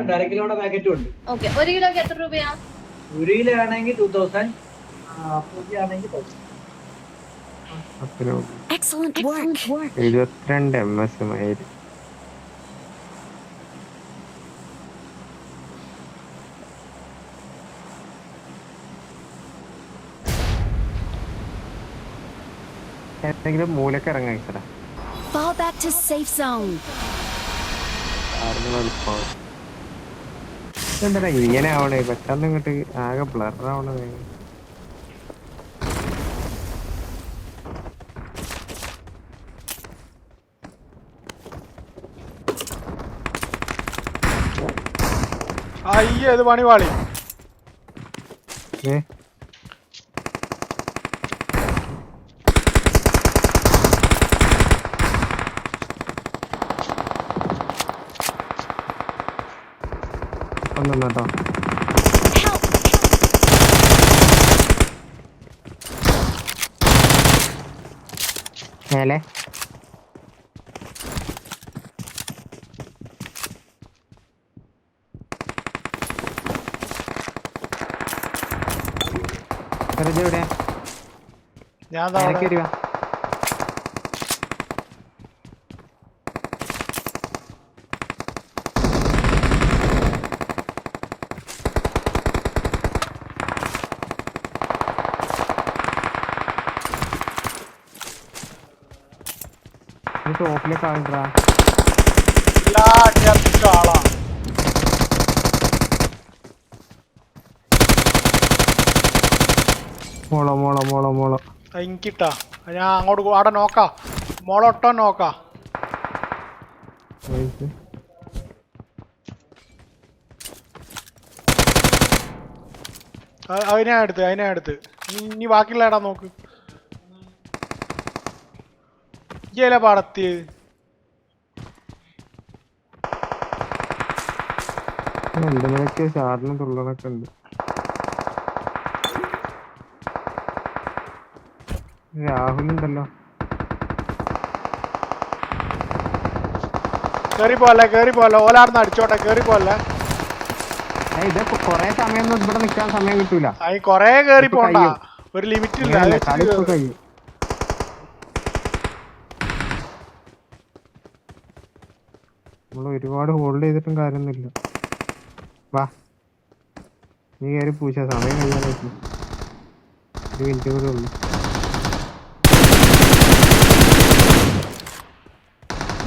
ഉണ്ട്. അര കിലോയുടെ പാക്കറ്റും ഉണ്ട്. ഓക്കെ ഒരു കിലോക്ക് എത്ര രൂപയാ? ഒരു കിലോ ആണെങ്കിൽ ടൂ തൗസൻഡ് ആണെങ്കിൽ തൗസൻഡ് അപ്പനോ Excellent work. എഴുപത്തിരണ്ട് എം എസ് മൈൽ ഏതെങ്കിലും മൂലക്ക് ഇറങ്ങാൻ ഇത്ര Fall back to safe zone. എന്താ ഇങ്ങനെ ആവണേ പെട്ടെന്ന് ഇങ്ങോട്ട് ആകെ ബ്ലർ ആവണേ അയ്യോ ഇത് പണിവാളി ഏ? ഒന്നും കേട്ടോ! മേലെ. എവിടെയാ? ഞാൻ ടോപ്പിലേക്ക് ആളുണ്ടാ ആളാ. മോളോ മോളോ മോളോ മോളോ. എനിക്കിട്ടാ ഞാൻ അങ്ങോട്ട് അവിടെ നോക്കാം. മോളൊട്ടോ നോക്കാം. അതിനെ അടുത്ത് അതിനെ അടുത്ത് ഇനി- ഇനി ബാക്കിയുള്ള ഇടാ നോക്ക്. ഇയല രണ്ട് മണിക്ക് ചാറിനും തുള്ളണൊക്കെ ഉണ്ട്. രാഹുൽ കേറി പോലെ കേറി പോലെ ഓലാർന്ന് അടിച്ചോട്ടെ കേറി പോലെ ഇതിപ്പോ കൊറേ സമയം ഇവിടെ നിക്കാൻ സമയം കിട്ടൂല. കൊറേ കേറി പോണ്ട ഒരു ലിമിറ്റ് ഇല്ല. കഴിയും. ഒരുപാട് ഹോൾഡ് ചെയ്തിട്ടും കാര്യമൊന്നുമില്ല. വാ. നീ കയറി പൂച്ച സമയം കഴിയാനായിട്ട് ഒരു മിനിറ്റ് കൂടെ ഉള്ളു.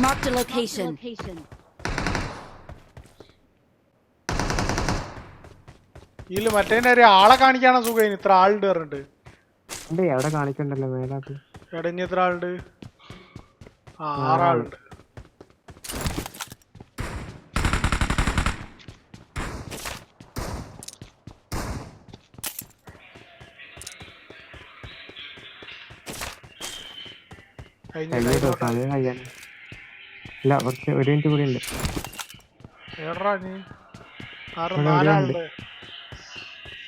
Marked a location. ഇതിൽ മറ്റേ ഒരു ആളെ കാണിക്കാണ് സുഖം? ഇത്ര ആളുണ്ട് പറഞ്ഞിട്ട്. എവിടെ കാണിക്കണ്ടല്ലോ മേലാത്ത്. ഇനി എത്ര ആളുണ്ട്? ആറാളുണ്ട്. ഇല്ല കുറച്ച് ഒരു മിനിറ്റ് കൂടി ഉണ്ട്.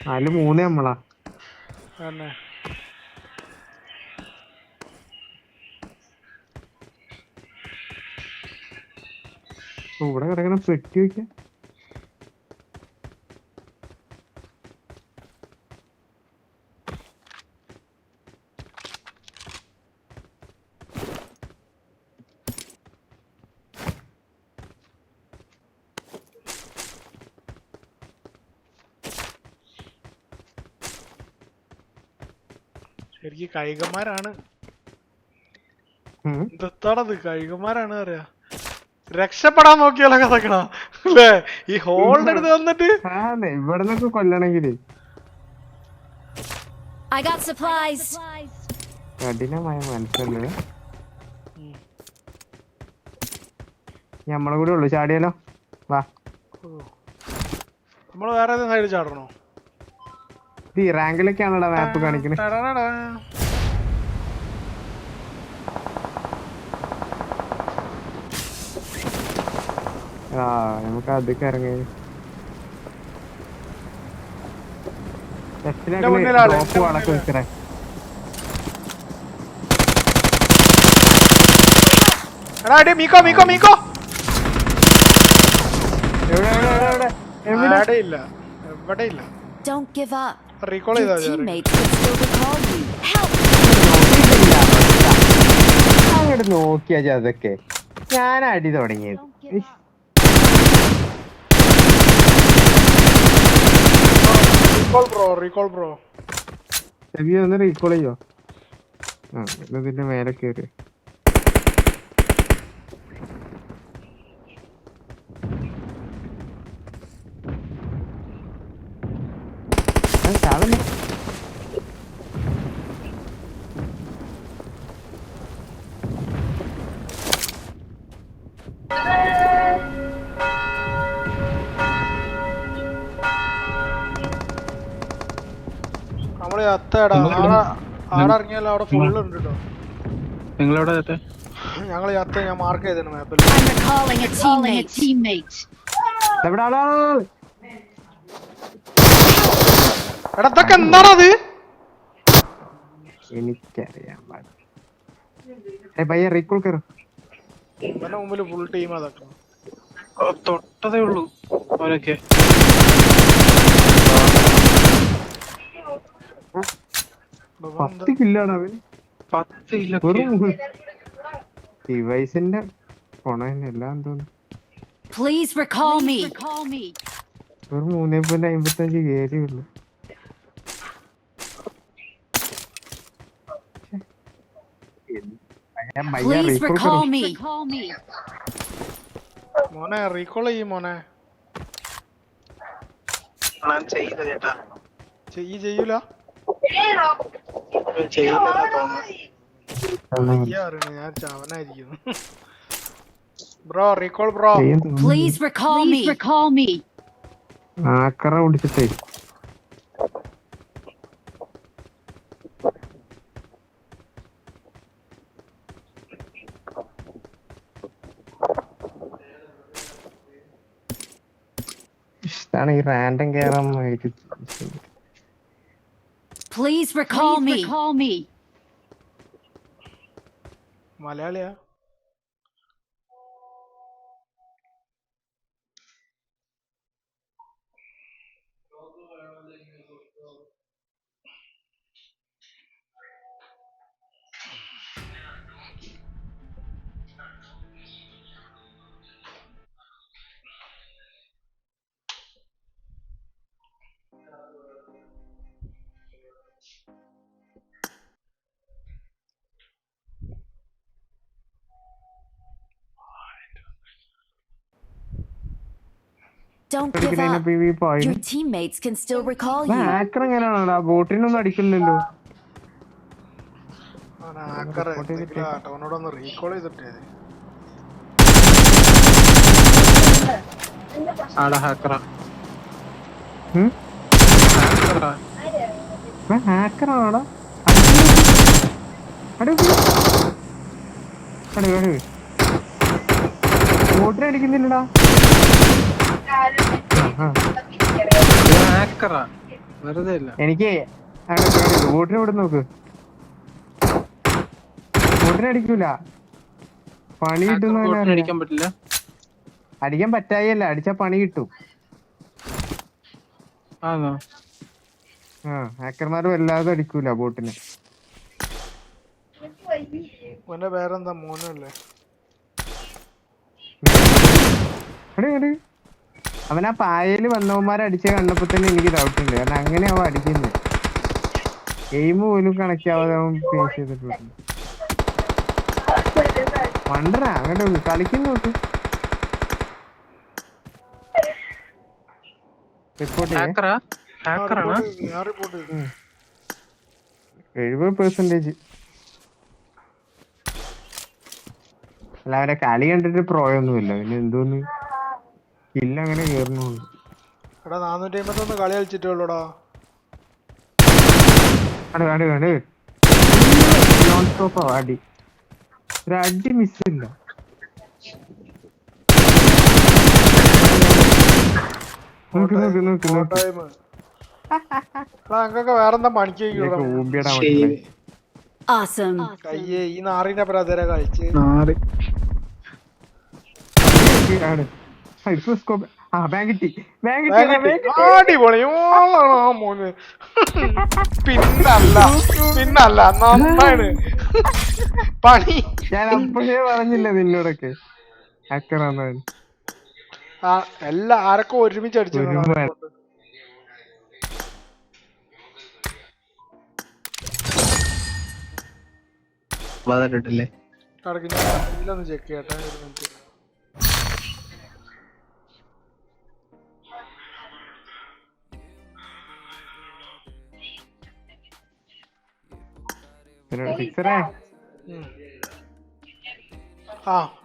നാല് മൂന്ന് നമ്മളാ. ഇവിടെ കിടക്കണ പെട്ടി വെക്കാം ശരിക്കും കായികന്മാരാണ്. എന്താണത്? കായികന്മാരാണ് അറിയാ. പറയാ രക്ഷപ്പെടാൻ നോക്കിയാലോ കഥക്കണ അല്ലേ? ഈ ഹോളിന്റെ അടുത്ത് വന്നിട്ട് ഇവിടെ നിന്നൊക്കെ കൊല്ലണെങ്കിൽ I got supplies. കഠിനമായ മനസ്സല്ലേ? നമ്മളെ കൂടെ ഉള്ളു. ചാടിയാലോ? വാ. നമ്മൾ വേറെ ഏതെങ്കിലും സൈഡ് ചാടണോ? ഈ റാങ്കിലൊക്കെയാണല്ലോ മാപ്പ് കാണിക്കുന്നത്. ആ നമുക്ക് അതൊക്കെ ഇറങ്ങി വളക്ക്. എടാ അടി മീക്കോ മീക്കോ മീക്കോ. എവിടെ എവിടെ എവിടെ എവിടെ? ഇല്ല എവിടെ ഇല്ല. Don't give up. റീകോൾ ചെയ്താ Your മതി teammates can still recall you. Help! അങ്ങോട്ട് നോക്കിയാ അതൊക്കെ ഞാൻ അടി തുടങ്ങിയത്. Recall bro recall bro. ഒന്ന് റീകോൾ ചെയ്യോ? ആ ഇതിന്റെ മേലെ കയറി ചാവല്ലേ നമ്മൾ അത്തേടാ. ആടെ ആടെ ഇറങ്ങിയാലും അവിടെ ഫുള്ള് ഉണ്ട് കേട്ടോ നിങ്ങളെവിടെ എത്തെ ഞങ്ങൾ അത്ത ഞാൻ മാർക്ക് ചെയ്തിട്ടുണ്ട് മാപ്പിൽ. എവിടെ ആളാ എടാ ഇതൊക്കെ എന്താണത് എനിക്കറിയാൻ പാടില്ല ഏ പയ്യ റീകോൾ കയറും എന്റെ മുമ്പിൽ ഫുൾ ടീം അതൊക്കെ തൊട്ടതേ ഉള്ളൂ അവരൊക്കെ. പത്ത് കില്ലാണ് അവൻ പത്ത് ഇല്ല വെറും ഡിവൈസിന്റെ കൊണ എല്ലാം തോന്നുന്നു Please recall me Recall me. വെറും മൂന്നേ പോയിന്റ് അമ്പത്തഞ്ച് കയറി Please recall me. Recall me. മോനെ റീകോൾ ചെയ്യും മോനെ ഞാൻ ചെയ്ത ചേട്ടാ ചെയ്യ് ചെയ്യൂല ചെയ്യില്ലെന്നാ തോന്നുന്നു ഞാൻ ചവനായിരിക്കുന്നു bro recall bro Please recall me. recall me. ആക്കറ ഓടിച്ചിട്ടേ ഇഷ്ടാണ് ഈ random recall me. Recall me. മലയാളിയാ Don't give up. Your teammates can still recall you. ആക്കർ എങ്ങനെയാണോടാ? ബോട്ടിനൊന്നും അടിക്കില്ലല്ലോ. ആട്ടെ അവനോടൊന്ന് റീകോൾ ചെയ്തിട്ടേ. ആടാ ഹാക്കറ ഉം? ഹാക്കറാ ഹാക്കറാണോടാ അടി അടി അടി. ബോട്ടിനെ അടിക്കുന്നില്ലടാ ആ, ആ. ഹാക്കറാ വെറുതെ ഇല്ല എനിക്ക് ബോട്ടിനെ ഇവിടെ നോക്ക്. ബോട്ടിനെ അടിക്കൂല. പണി കിട്ടുന്ന അടിക്കാൻ പറ്റായല്ല. അടിച്ച പണി കിട്ടും. ആ ഹാക്കർമാർ വല്ലാതെ അടിക്കൂല ബോട്ടിനെ. വേറെന്താ പേരെന്താ? മോനല്ലേ? അടി അടി അവൻ ആ പായയിൽ വന്നവന്മാരെ അടിച്ച കണ്ടപ്പോ തന്നെ എനിക്ക് ഡൗട്ട് ഉണ്ട്. കാരണം അങ്ങനെ അവൻ അടിക്കുന്നത് എയിം പോലും കണക്ട് ആവാതെ അവൻ ഫേസ് ചെയ്തിട്ടുണ്ട്. വണ്ടറ അങ്ങോട്ട് കളിക്കുന്നു നോക്ക് എഴുപത് പെർസെന്റേജ് അല്ല അവരെ കളി കണ്ടിട്ട് പ്രോയൊന്നുമില്ല പിന്നെ എന്തോന്ന്? കില്ല അങ്ങനെ കേറുന്നുണ്ട് എടാ നാനൂറ്റി അമ്പത്തൊന്ന് കളി കളിച്ചിട്ടേ ഉള്ളൂടാ കണ്ട് കണ്ട്. അട് നോൺ സ്റ്റോപ്പ് അടി. ഒരു അടി മിസ്സില്ല നോക്ക് നോക്ക് നോക്ക് നോക്ക്. ടൈം എടാ വേറെന്താ പണിക്ക് Awesome. കയ്യേ ഈ നാറിന്റെ ബ്രദറെ കളിച്ച്. നാറി. ആണ്. ഇപ്പൊ സ്കോപ്പ് ആ മോന്. പിന്നല്ല പിന്നല്ല നന്നാണ് പണി. ഞാൻ അപ്പോഴേ പറഞ്ഞില്ല നിന്നോടൊക്കെ. ഹാക്കറാന്ന് ആ എല്ലാ ആരൊക്കെ ഒരുമിച്ച് അടിച്ചു ചെക്ക് ചെയ്യട്ടെ ഒരു minute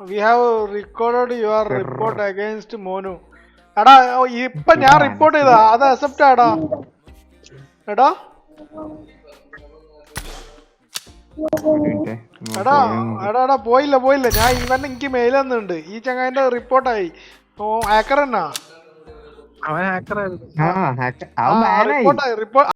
we have record your report against മോനു എടാ ഇപ്പൊ ഞാൻ റിപ്പോർട്ട് ചെയ്താ അത് അക്സെപ്റ്റ് ആടാ. എടാ. എടാ എടാ എടാ പോയില്ല പോയില്ല. ഞാൻ ഇവൻ എനിക്ക് മെയിൽ തന്നിട്ടുണ്ട്. ഈ ചങ്ങായിന്റെ റിപ്പോർട്ടായി ഓ ഹാക്കർ എന്നാ? റിപ്പോർട്ടായി റിപ്പോർട്ട്